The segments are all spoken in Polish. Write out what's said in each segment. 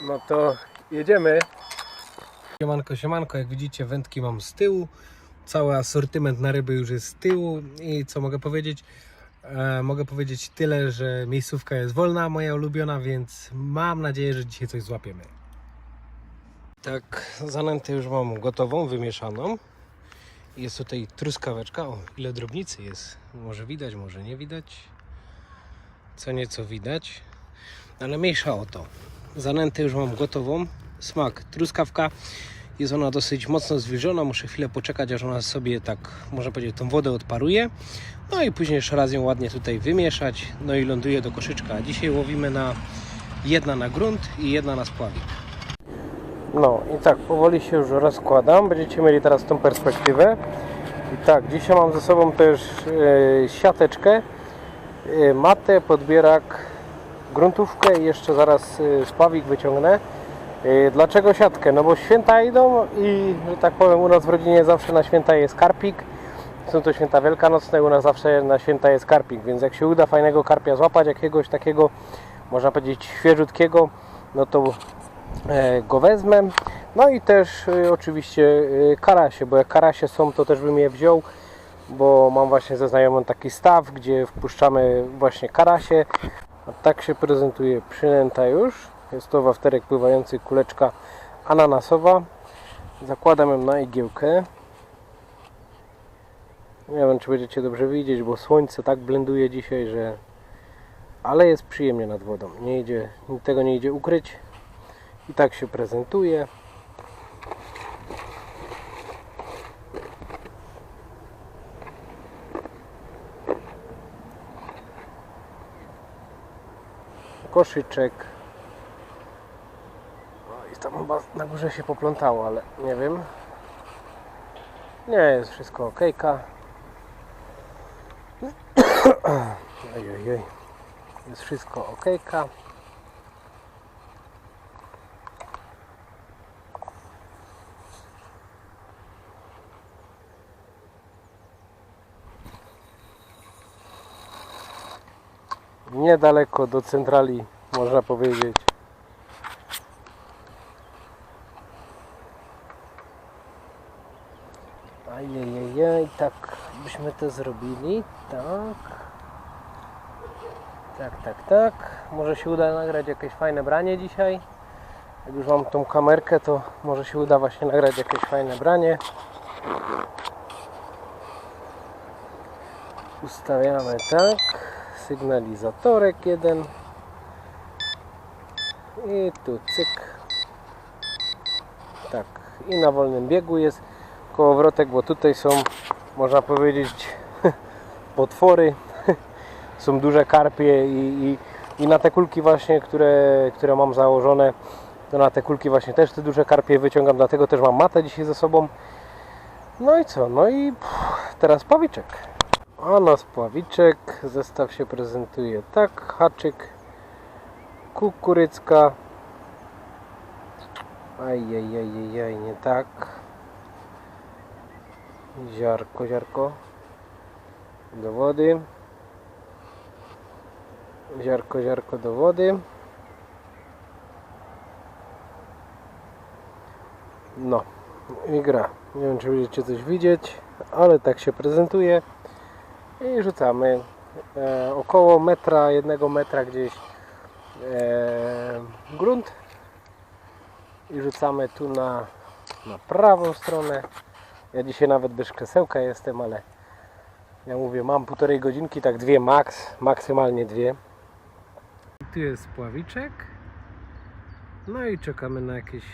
No to jedziemy. Siemanko, siemanko, jak widzicie wędki mam z tyłu. Cały asortyment na ryby już jest z tyłu i co mogę powiedzieć? E, mogę powiedzieć tyle, że miejscówka jest wolna, moja ulubiona, więc mam nadzieję, że dzisiaj coś złapiemy. Tak, zanętę już mam gotową, wymieszaną. Jest tutaj truskaweczka. O, ile drobnicy jest. Może widać, może nie widać. Co nieco widać. Ale mniejsza o to. Zanętę już mam gotową. Smak truskawka. Jest ona dosyć mocno zwilżona. Muszę chwilę poczekać, aż ona sobie tak, można powiedzieć, tą wodę odparuje. No i później jeszcze raz ją ładnie tutaj wymieszać. No i ląduje do koszyczka. Dzisiaj łowimy na jedna na grunt i jedna na spławik. No i tak, powoli się już rozkładam. Będziecie mieli teraz tą perspektywę. I tak, dzisiaj mam ze sobą też e, siateczkę, e, matę, podbierak, gruntówkę i jeszcze zaraz spławik wyciągnę. E, Dlaczego siatkę? No bo święta idą i, że tak powiem, u nas w rodzinie zawsze na święta jest karpik. Są to święta wielkanocne, u nas zawsze na święta jest karpik, więc jak się uda fajnego karpia złapać, jakiegoś takiego, można powiedzieć, świeżutkiego, no to e, go wezmę. No i też e, oczywiście karasie, bo jak karasie są, to też bym je wziął, bo mam właśnie ze znajomym taki staw, gdzie wpuszczamy właśnie karasie. A tak się prezentuje przynęta już. Jest to wafterek pływający, kuleczka ananasowa. Zakładam ją na igiełkę. Nie wiem, czy będziecie dobrze widzieć, bo słońce tak blenduje dzisiaj, że... Ale jest przyjemnie nad wodą. Nie idzie, tego nie idzie ukryć. I tak się prezentuje. Koszyczek. O, i tam chyba na górze się poplątało, ale nie wiem. Nie, jest wszystko okejka. Ojej. Jest wszystko okejka. Niedaleko do centrali, można powiedzieć. Ajajajaj, tak byśmy to zrobili, tak. Tak, tak, tak. Może się uda nagrać jakieś fajne branie dzisiaj. Jak już mam tą kamerkę, to może się uda właśnie nagrać jakieś fajne branie. Ustawiamy tak sygnalizatorek jeden. I tu cyk. Tak i na wolnym biegu jest kołowrotek, bo tutaj są można powiedzieć potwory. Są duże karpie i, i, i na te kulki właśnie, które, które mam założone to na te kulki właśnie też te duże karpie wyciągam, dlatego też mam matę dzisiaj ze sobą. No i co, no i pff, teraz pawiczek a na spławiczek zestaw się prezentuje tak, haczyk, kukurycka, ajajajajaj, nie tak, ziarko, ziarko, do wody, ziarko, ziarko do wody, no i gra, nie wiem czy będziecie coś widzieć, ale tak się prezentuje i rzucamy e, około metra, jednego metra gdzieś e, grunt. I rzucamy tu na, na prawą stronę. Ja dzisiaj nawet bez krzesełka jestem, ale ja mówię, mam półtorej godzinki, tak dwie max, maksymalnie dwie. Tu jest pławiczek. No i czekamy na jakieś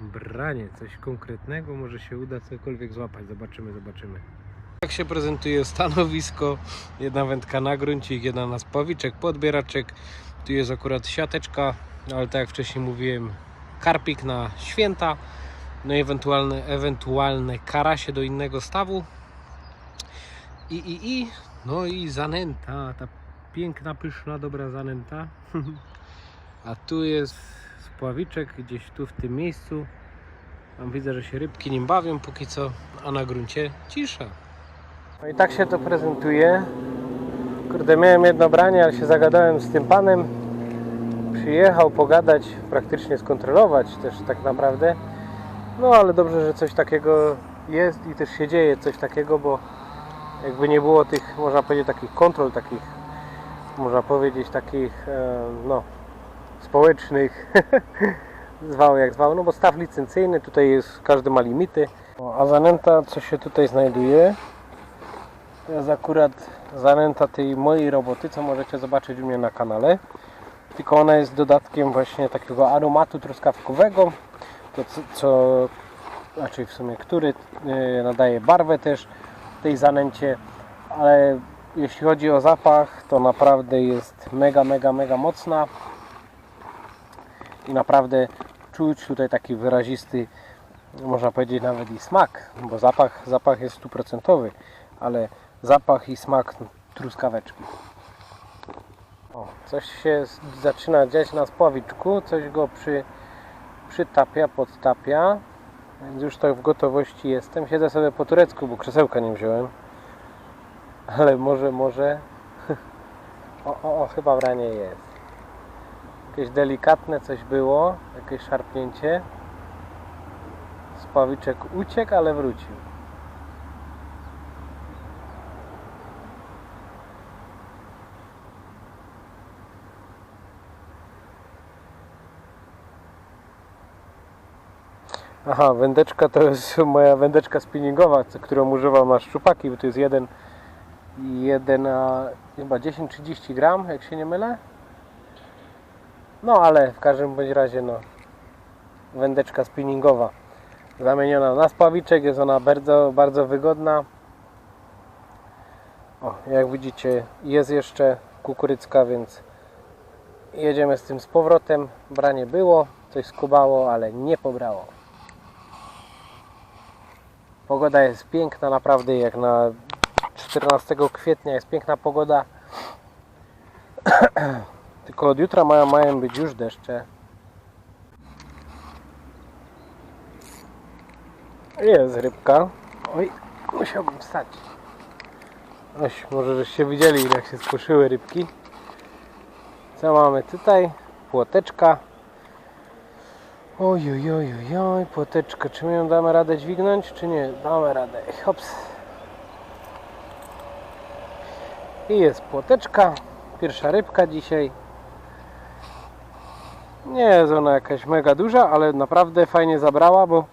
branie, coś konkretnego. Może się uda cokolwiek złapać, zobaczymy, zobaczymy tak się prezentuje stanowisko. Jedna wędka na gruncik, jedna na spawiczek, podbieraczek. Tu jest akurat siateczka, ale tak jak wcześniej mówiłem, karpik na święta. No i ewentualne, ewentualne karasie do innego stawu. I, i, i, no i zanęta, ta piękna, pyszna, dobra zanęta. A tu jest spławiczek gdzieś tu w tym miejscu. Tam widzę, że się rybki nim bawią póki co, a na gruncie cisza. No i tak się to prezentuje. Kurde, miałem jedno branie, ale się zagadałem z tym panem. przyjechał pogadać, praktycznie skontrolować też tak naprawdę. No ale dobrze, że coś takiego jest i też się dzieje coś takiego, bo jakby nie było tych, można powiedzieć, takich kontrol, takich, można powiedzieć, takich, e, no, społecznych, zwał jak zwał, no bo staw licencyjny, tutaj jest, każdy ma limity. O, a zanęta, co się tutaj znajduje, jest akurat zanęta tej mojej roboty, co możecie zobaczyć u mnie na kanale. Tylko ona jest dodatkiem właśnie takiego aromatu truskawkowego, to co, co znaczy w sumie, który e, nadaje barwę też tej zanęcie, ale jeśli chodzi o zapach, to naprawdę jest mega, mega, mega mocna. I naprawdę czuć tutaj taki wyrazisty, można powiedzieć nawet i smak, bo zapach, zapach jest stuprocentowy, ale zapach i smak truskaweczki. O, coś się zaczyna dziać na spławiczku, coś go przy, przytapia, podtapia, więc już tak w gotowości jestem. Siedzę sobie po turecku, bo krzesełka nie wziąłem, ale może, może, o, o, o chyba w ranie jest. Jakieś delikatne coś było, jakieś szarpnięcie. Spławiczek uciekł, ale wrócił. Aha, wędeczka to jest moja wędeczka spinningowa, którą używam na szczupaki, bo to jest jeden, jeden a chyba 10-30 gram, jak się nie mylę. No ale w każdym bądź razie no wędeczka spinningowa zamieniona na spawiczek, jest ona bardzo, bardzo wygodna. O, jak widzicie jest jeszcze kukurycka, więc jedziemy z tym z powrotem. Branie było, coś skubało, ale nie pobrało. Pogoda jest piękna, naprawdę jak na 14 kwietnia jest piękna pogoda. Tylko od jutra mają, mają być już deszcze. Jest rybka. Oj, musiałbym wstać. Oś, może żeście widzieli jak się spłoszyły rybki. Co mamy tutaj? Płoteczka. Oj, oj, oj, oj, oj. Czy my ją damy radę dźwignąć, czy nie? Damy radę. Hops. I jest płoteczka. Pierwsza rybka dzisiaj. Nie jest ona jakaś mega duża, ale naprawdę fajnie zabrała, bo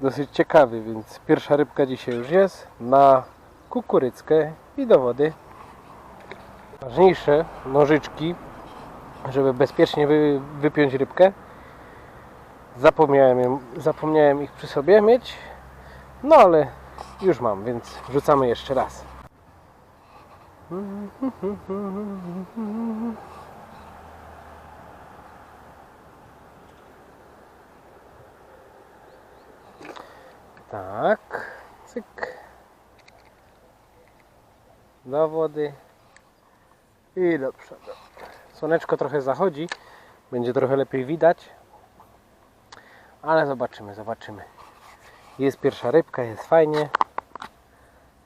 dosyć ciekawy, więc pierwsza rybka dzisiaj już jest na kukuryckę i do wody. Ważniejsze nożyczki, żeby bezpiecznie wy, wypiąć rybkę. Zapomniałem, zapomniałem ich przy sobie mieć, no ale już mam, więc wrzucamy jeszcze raz. Tak, cyk. Do wody i do przodu. Słoneczko trochę zachodzi, będzie trochę lepiej widać, ale zobaczymy, zobaczymy. Jest pierwsza rybka, jest fajnie.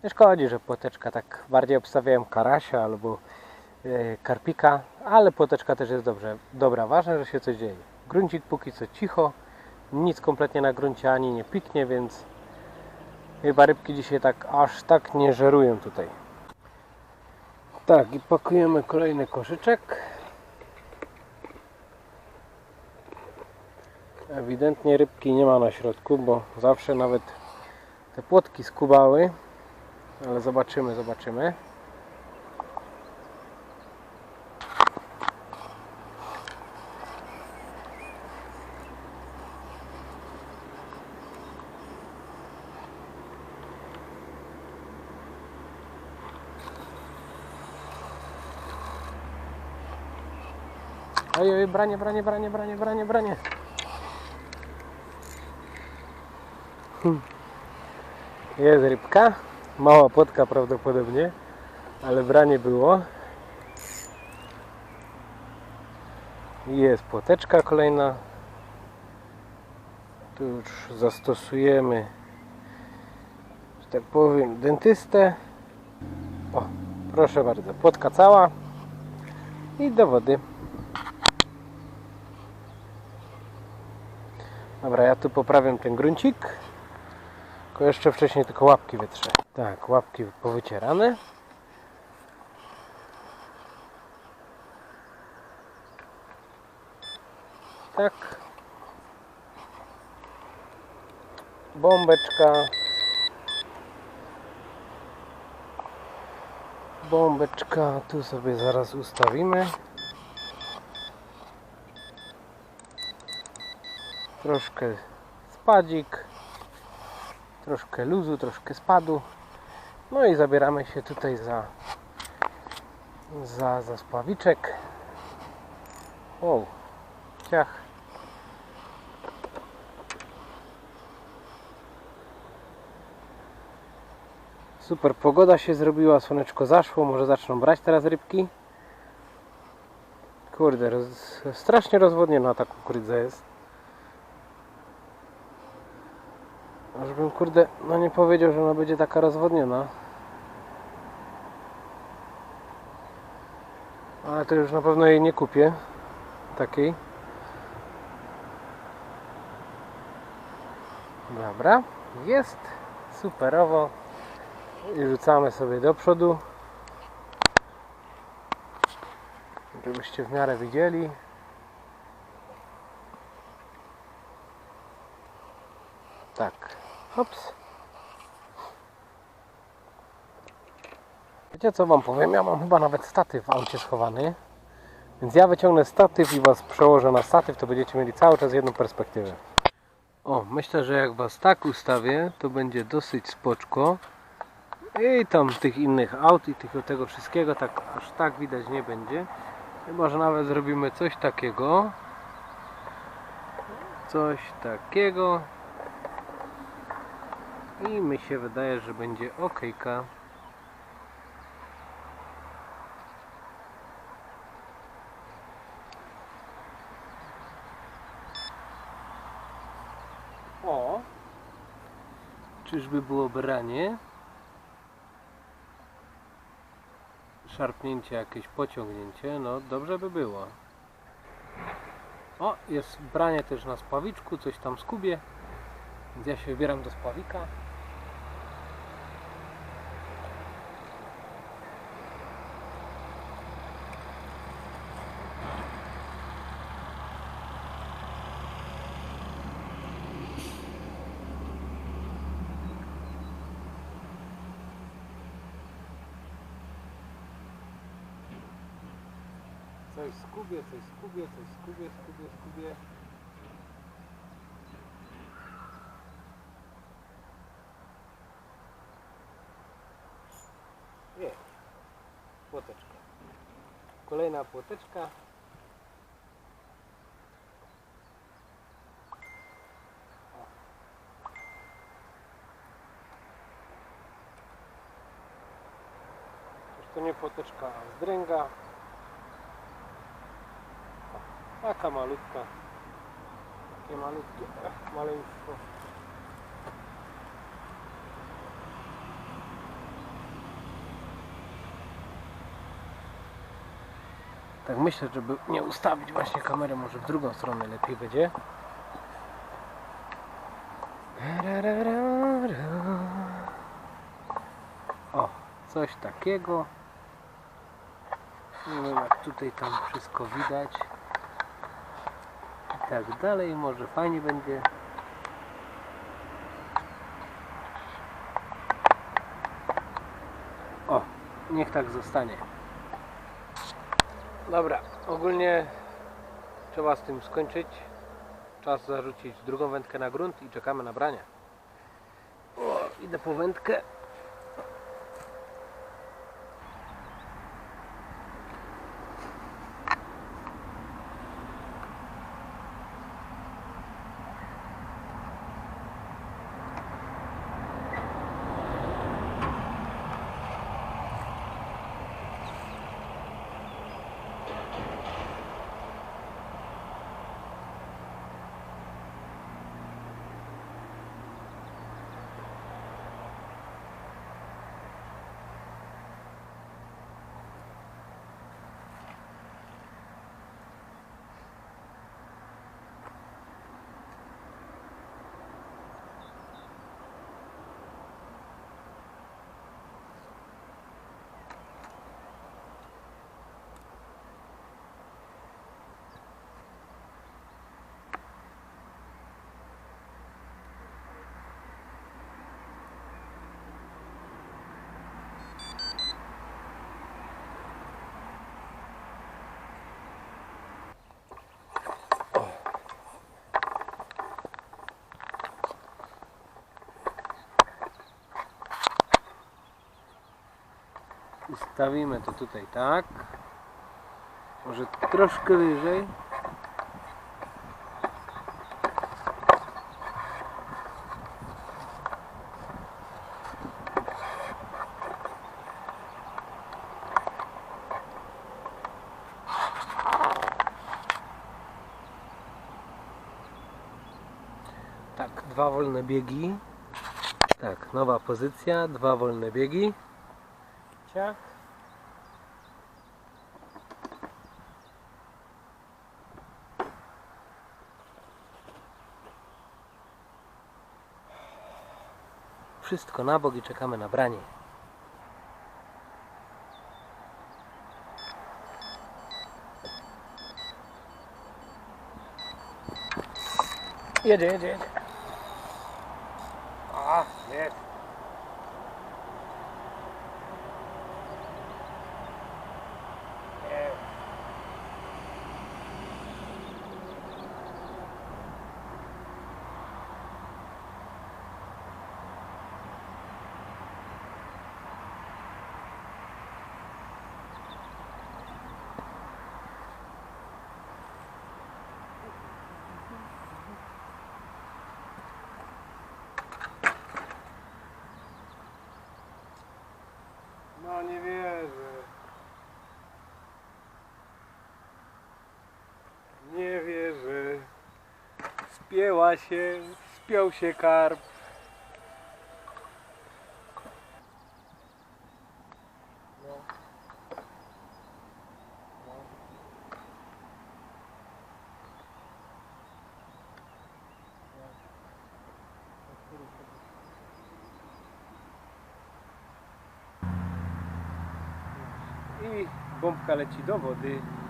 Nie szkodzi, że płoteczka tak bardziej obstawiałem karasia albo e, karpika, ale płoteczka też jest dobrze, dobra. Ważne, że się coś dzieje. Gruncik póki co cicho, nic kompletnie na gruncie ani nie piknie, więc chyba rybki dzisiaj tak aż tak nie żerują tutaj. Tak, i pakujemy kolejny koszyczek. Ewidentnie rybki nie ma na środku, bo zawsze nawet te płotki skubały. Ale zobaczymy, zobaczymy. Oj, oj, branie, branie, branie, branie, branie, branie. Hmm. Jest rybka. Mała płotka prawdopodobnie, ale branie było. Jest płoteczka kolejna. Tu już zastosujemy, że tak powiem, dentystę. O, proszę bardzo, płotka cała i do wody. Dobra, ja tu poprawiam ten gruncik. Tylko jeszcze wcześniej tylko łapki wytrze. Tak, łapki powycierane. Tak. Bombeczka. Bombeczka tu sobie zaraz ustawimy. Troszkę spadzik. Troszkę luzu, troszkę spadu. No i zabieramy się tutaj za za, za spławiczek. O, ciach. Super pogoda się zrobiła, słoneczko zaszło, może zaczną brać teraz rybki. Kurde, roz, strasznie rozwodniona ta kukurydza jest. Aż bym kurde, no nie powiedział, że ona będzie taka rozwodniona. Ale to już na pewno jej nie kupię. Takiej. Dobra, jest superowo. I rzucamy sobie do przodu. Żebyście w miarę widzieli. Tak. Hops. Wiecie co wam powiem? Ja mam chyba nawet statyw w aucie schowany. Więc ja wyciągnę statyw i was przełożę na statyw, to będziecie mieli cały czas jedną perspektywę. O, myślę, że jak was tak ustawię, to będzie dosyć spoczko. I tam tych innych aut i tych, tego wszystkiego tak aż tak widać nie będzie. Chyba, że nawet zrobimy coś takiego. Coś takiego. I mi się wydaje, że będzie okejka. O! Czyżby było branie? Szarpnięcie, jakieś pociągnięcie, no dobrze by było. O, jest branie też na spawiczku, coś tam skubie. Więc ja się wybieram do spławika. Coś skubie, coś skubie, coś skubie, skubie, skubie. Jest. Płoteczka. Kolejna płoteczka. To nie płoteczka, a zdręga. Taka malutka. Takie malutkie, ech, maleństwo. Tak myślę, żeby nie ustawić właśnie kamerę, może w drugą stronę lepiej będzie. O, coś takiego. Nie wiem jak tutaj tam wszystko widać tak dalej, może fajnie będzie. O, niech tak zostanie. Dobra, ogólnie trzeba z tym skończyć. Czas zarzucić drugą wędkę na grunt i czekamy na branie. O, idę po wędkę. Ustawimy to tutaj tak. Może troszkę wyżej. Tak, dwa wolne biegi. Tak, nowa pozycja, dwa wolne biegi. Wszystko na bok i czekamy na branie. Jedzie, jedzie, jedzie. A, jest. Jest. Nie wierzę. Nie wierzę. Spięła się, spiął się karp. No. No. I bombka leci do wody.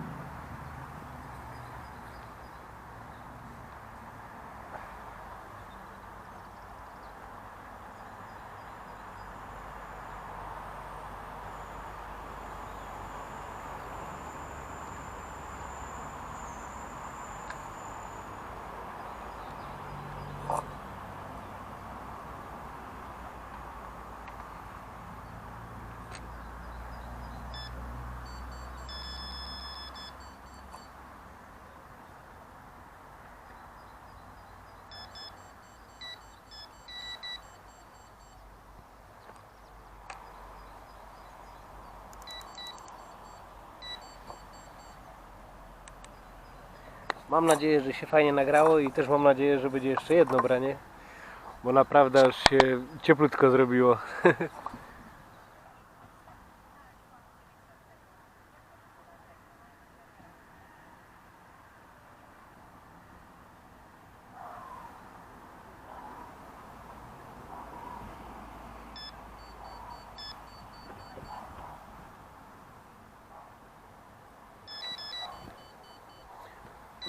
Mam nadzieję, że się fajnie nagrało i też mam nadzieję, że będzie jeszcze jedno branie. Bo naprawdę aż się cieplutko zrobiło.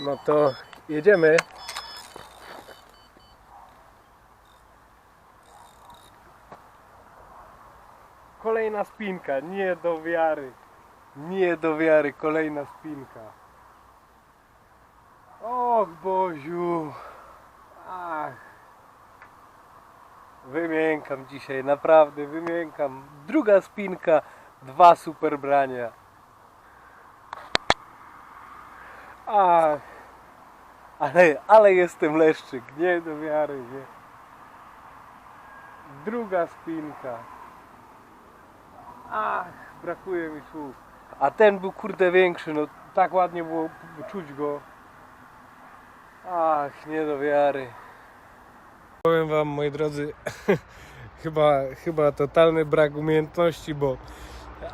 No to jedziemy. Kolejna spinka, nie do wiary. Nie do wiary, kolejna spinka. Och Boziu. Ach. Wymiękam dzisiaj, naprawdę wymiękam. Druga spinka, dwa super brania. Ach, ale, ale jestem leszczyk, nie do wiary, nie. Druga spinka. Ach, brakuje mi słów. A ten był kurde większy, no tak ładnie było czuć go. Ach, nie do wiary. Powiem wam, moi drodzy, chyba, chyba totalny brak umiejętności, bo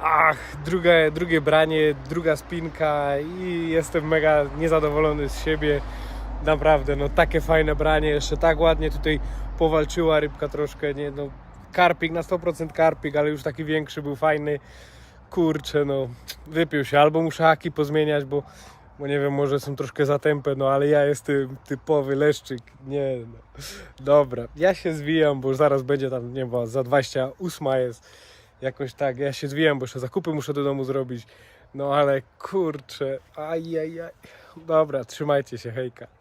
ach, drugie, drugie branie, druga spinka i jestem mega niezadowolony z siebie. Naprawdę, no takie fajne branie, jeszcze tak ładnie tutaj powalczyła rybka troszkę, nie no. Karpik, na 100% karpik, ale już taki większy był fajny. Kurczę, no wypił się. Albo muszę haki pozmieniać, bo, bo nie wiem, może są troszkę zatępe, no ale ja jestem typowy leszczyk. Nie no. Dobra, ja się zwijam, bo zaraz będzie tam, nie wiem, za 28 jest. Jakoś tak, ja się zwijam, bo jeszcze zakupy muszę do domu zrobić. No ale kurczę, ajajaj. Dobra, trzymajcie się, hejka.